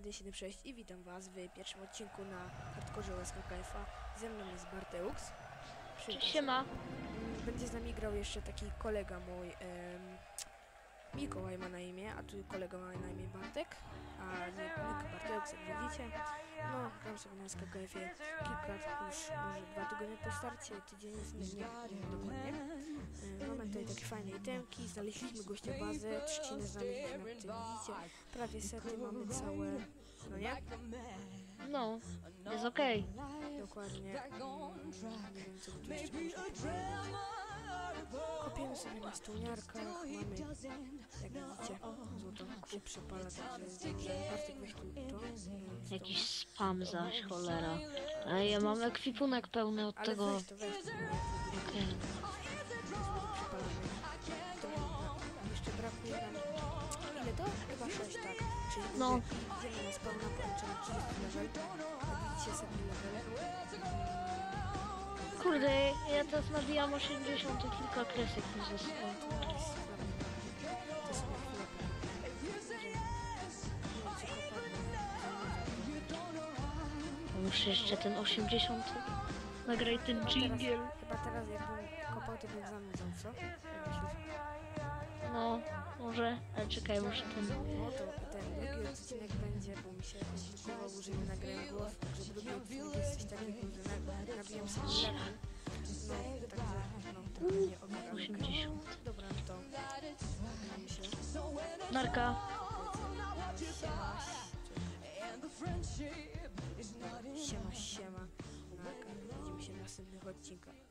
176 i witam was w pierwszym odcinku na hardkorze USKKF-a. Ze mną jest Barteux. Się. Siema. Będzie z nami grał jeszcze taki kolega mój, em, Mikołaj ma na imię, a tu kolega ma na imię Bartek, a nie Nik Barteux, jak widzicie. No, gram sobie na SKKF-ie kilka, już może dwa tygodnie po starcie, tydzień, nie, nie, nie dokładnie. E, Mamy tutaj takie fajne itemki, znaleźliśmy gościa bazę, trzciny znaleźliśmy, jak tutaj widzicie. Prawie sety mamy całe, no nie? No, jest okej. Dokładnie. Mm, Nie wiem, co tu jeszcze sobie na stołniarkach, mamy, jak widzicie, złoto się przepala, także jest dobrze. Bartek, weź tu to. Jakiś spam zaś, cholera. A ja mam ekwipunek pełny od Ale tego. weź to, weź to. Okej. Przepalamy. Jeszcze brakuje nam... Ile to? Chyba 6, tak. Czyli No. idziemy na spełna, policzymy 30 level. Jak widzicie, setny level. Kurde, ja teraz nabijam 80 i kilka kresek mi zostało. Muszę jeszcze ten 80. Nagraj ten jingle. Chyba teraz jakbym kopał, to bym zanudzał, co? Jak myślisz? No, może. Ale czekaj, muszę ten. Ten drugi odcinek będzie, bo mi się zbugował, że nie nagrałem głos, także drugi odcinek jest coś takiego, że na, nabijam sobie level. No, także, no, nie ogarnę. 80. Dobra, no to się. Narka. Siema, siema. Siema, siema. Narka. Widzimy się w następnych odcinkach.